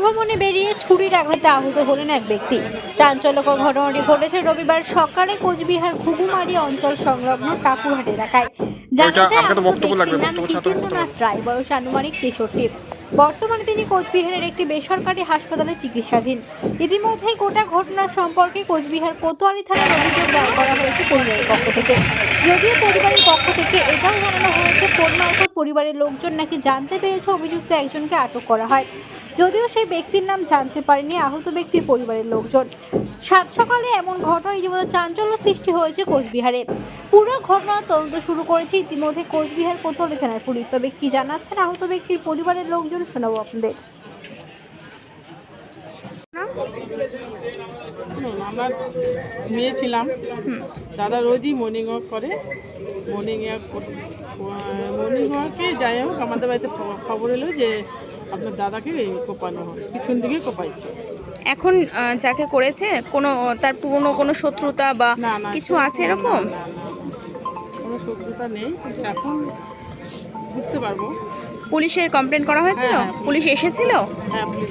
ভ্রমণে বেরিয়ে ছুরির আঘাতে আহত হলেন এক ব্যক্তি। চাঞ্চল্যকর ঘটনাটি ঘটেছে রবিবার সকালে কোচবিহার ঘুঘুমারি অঞ্চল সংলগ্ন টাকুরহাট এলাকায়। জানা যায় রায়। বয়স আনুমানিক তেষট্টি। বর্তমানে তিনি কোচবিহারের একটি বেসরকারি হাসপাতালে চিকিৎসাধীন। ইতিমধ্যে গোটা ঘটনার সম্পর্কে কোচবিহার কোতোয়ালি থানার অভিযোগ দায়ের করা হয়েছে পরিবারের পক্ষ থেকে। যদিও পরিবারের পক্ষ থেকে এটাও জানানো মারফত পরিবারের লোকজন নাকি জানতে পেরেছে অভিযুক্ত একজনকে আটক করা হয়। যদিও সেই ব্যক্তির নাম জানতে পারেনি আহত ব্যক্তির পরিবারের লোকজন। সাত সকালে এমন ঘটনা ইতিমধ্যে চাঞ্চল্য সৃষ্টি হয়েছে কোচবিহারে। পুরো ঘটনা তদন্ত শুরু করেছে ইতিমধ্যে কোচবিহার কোতোয়ালি থানার পুলিশ। তবে কি জানাচ্ছেন আহত ব্যক্তির পরিবারের লোকজন শোনাবো আপনাদের। হুম, আমরা মেয়ে ছিলাম দাদা রোজই মর্নিং ওয়াক করে মর্নিং ওয়াক মর্নিং ওয়াকে যাই হোক আমাদের বাড়িতে খবর এলো যে আপনার দাদাকে কোপানো হয় পিছন দিকে কোপাইছে। এখন যাকে করেছে কোনো তার পুরনো কোনো শত্রুতা বা কিছু আছে এরকম। কোনো শত্রুতা নেই কিন্তু এখন বুঝতে পারব। পুলিশের কমপ্লেন করা হয়েছিল? হ্যাঁ, হ্যাঁ, পুলিশ এসেছিল? হ্যাঁ পুলিশ